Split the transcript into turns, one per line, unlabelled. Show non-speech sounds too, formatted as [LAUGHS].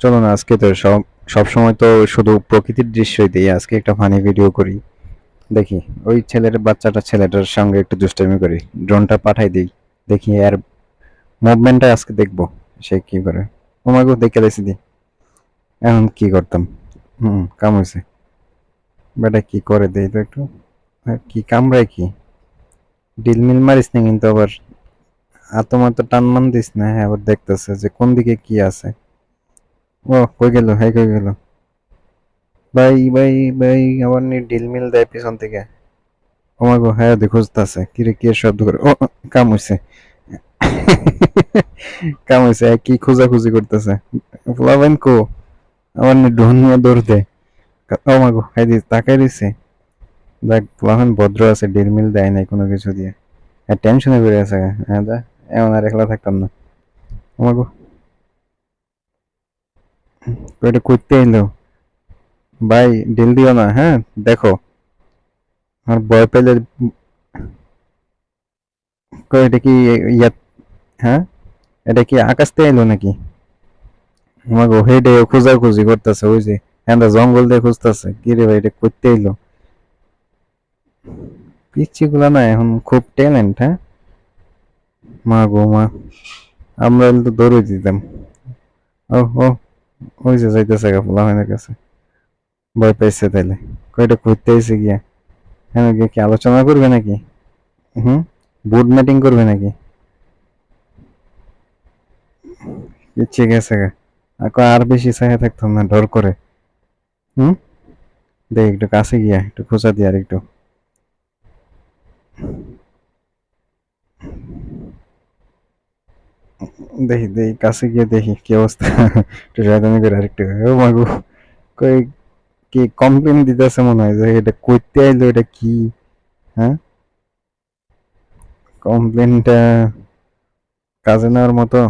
চলো না, আজকে তো সব সব সময় তো শুধু প্রকৃতির দৃশ্যই দিই, আজকে একটা ফানি ভিডিও করি। দেখি, ওই ছেলের বাচ্চাটা ছেলেটার সঙ্গে একটু দুষ্টামি করি। ড্রোনটা পাঠাই দিই, দেখি আর মুভমেন্টটা আজকে দেখব, সে কি করে। তোমাকেও দেখে দিয়েছি দি। এখন কি করতাম? হুম, কাম হয়েছে বেটা কি করে দেই তো একটু? আর কি কামড়ায় কি? ডিলমিল মারিস না কিন্তু আবার? আতমাত টান মান দিস না হ্যাঁ আবার দেখতেছে যে কোন দিকে কি আছে। ও, কই গেল? হ্যাঁ কই গেল? ভাই ভাই ভাই আবার নি ডিলমিল দেয় পিছন থেকে। ও মা গো হ্যাঁ দেখো খুঁজতেছে কি রে, কি শব্দ করে? ও কাম হইছে। [LAUGHS] কাম হইছে কি খোঁজাখুঁজি করতেছে? ফ্লাভেন কো? আমার নি ডোন দৌড় দে। ও মা গো হ্যাঁ দিস তাকাই দিছে দেখ ফ্লাভেন ভদ্র আছে ডিল মিল দেয় নাই কোনো কিছু দিয়ে। আর টেনশনে বেড়ে আছে। হ্যাঁ যা, এমন আর একলা থাকতাম না। ও গো ওইটা করতে এলো। ভাই ডিল দিও না হ্যাঁ? দেখো। আর ভয় পেলে এটা কি ইয়া হ্যাঁ? এটা কি আকাশ থেকে এলো নাকি? আমাকে হেডে খোঁজাখুঁজি করতেছে, ওই যে হ্যাঁ জঙ্গল দিয়ে খুঁজতেছে। কি রে ভাই, এটা করতে এলো? পিচ্ছি গুলা না এখন খুব ট্যালেন্ট হ্যাঁ? মা গো মা, আমরা তো দৌড়ে দিতাম। ও ও। ওই যে যাইতেছে গা ফুলাহানের কাছে। ভয় পাইছে তাইলে। কয়টা ঘুরতে গিয়া? হ্যাঁ গিয়ে কি আলোচনা করবে নাকি? হুম? বুট মিটিং করবে নাকি? ইচ্ছে গেছে গা। আর বেশি চাহে থাকতাম না ডর করে। হুম? দেখ, একটু কাছে গিয়া, একটু খোঁচা দিয়ে আর একটু। দেখি দেখি, কাছে গিয়ে দেখি কি অবস্থা। [LAUGHS] একটু শয়তানি করে আরেকটু। ও মাগু কই, কি কমপ্লেন দিতেছে মনে হয় যে এটা করতে আইলো, এটা কি? হ্যাঁ? কমপ্লেনটা কাজে নেওয়ার মতো।